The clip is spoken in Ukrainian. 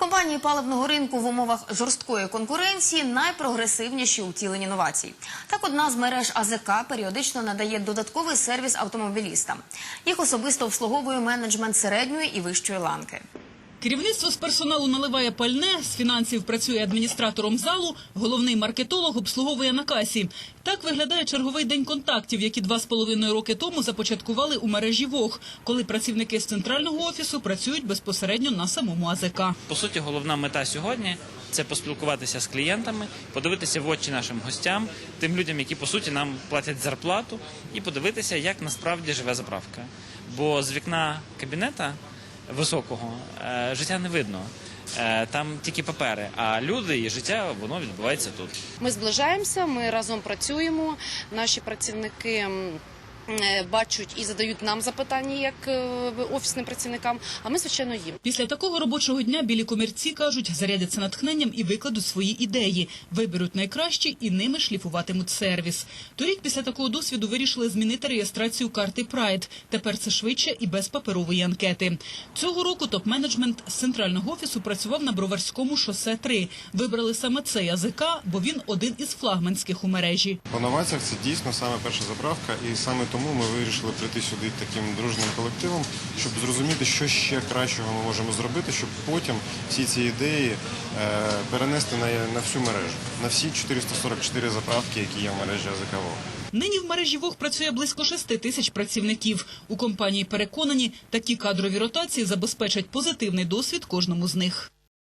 Компанії паливного ринку в умовах жорсткої конкуренції найпрогресивніші у втіленні новацій. Так, одна з мереж АЗК періодично надає додатковий сервіс автомобілістам. Їх особисто обслуговує менеджмент середньої і вищої ланки. Керівництво з персоналу наливає пальне, з фінансів працює адміністратором залу, головний маркетолог обслуговує на касі. Так виглядає черговий день контактів, які два з половиною роки тому започаткували у мережі ВОГ, коли працівники з центрального офісу працюють безпосередньо на самому АЗК. По суті, головна мета сьогодні це поспілкуватися з клієнтами, подивитися в очі нашим гостям, тим людям, які по суті нам платять зарплату, і подивитися, як насправді живе заправка. Бо з вікна кабінета високого е, життя не видно. Е, Там тільки папери, а люди і життя воно відбувається тут. Ми зближаємося, ми разом працюємо. Наші працівники бачать і задають нам запитання як е, офісним працівникам. А ми звичайно їм. Після такого робочого дня білі комірці кажуть, зарядяться натхненням і викладуть свої ідеї, виберуть найкращі і ними шліфуватимуть сервіс. Торік після такого досвіду вирішили змінити реєстрацію карти Прайд. Тепер це швидше і без паперової анкети. Цього року топ-менеджмент з центрального офісу працював на Броварському шосе 3. Вибрали саме цей язика, бо він один із флагманських у мережі. По новаціях це дійсно саме перша заправка, і саме тому ми вирішили прийти сюди таким дружним колективом, щоб зрозуміти, що ще кращого ми можемо зробити, щоб потім всі ці ідеї е, перенести на, всю мережу, на всі 444 заправки, які є в мережі АЗК «Вог». Нині в мережі ВОГ працює близько 6 тисяч працівників. У компанії переконані, такі кадрові ротації забезпечать позитивний досвід кожному з них.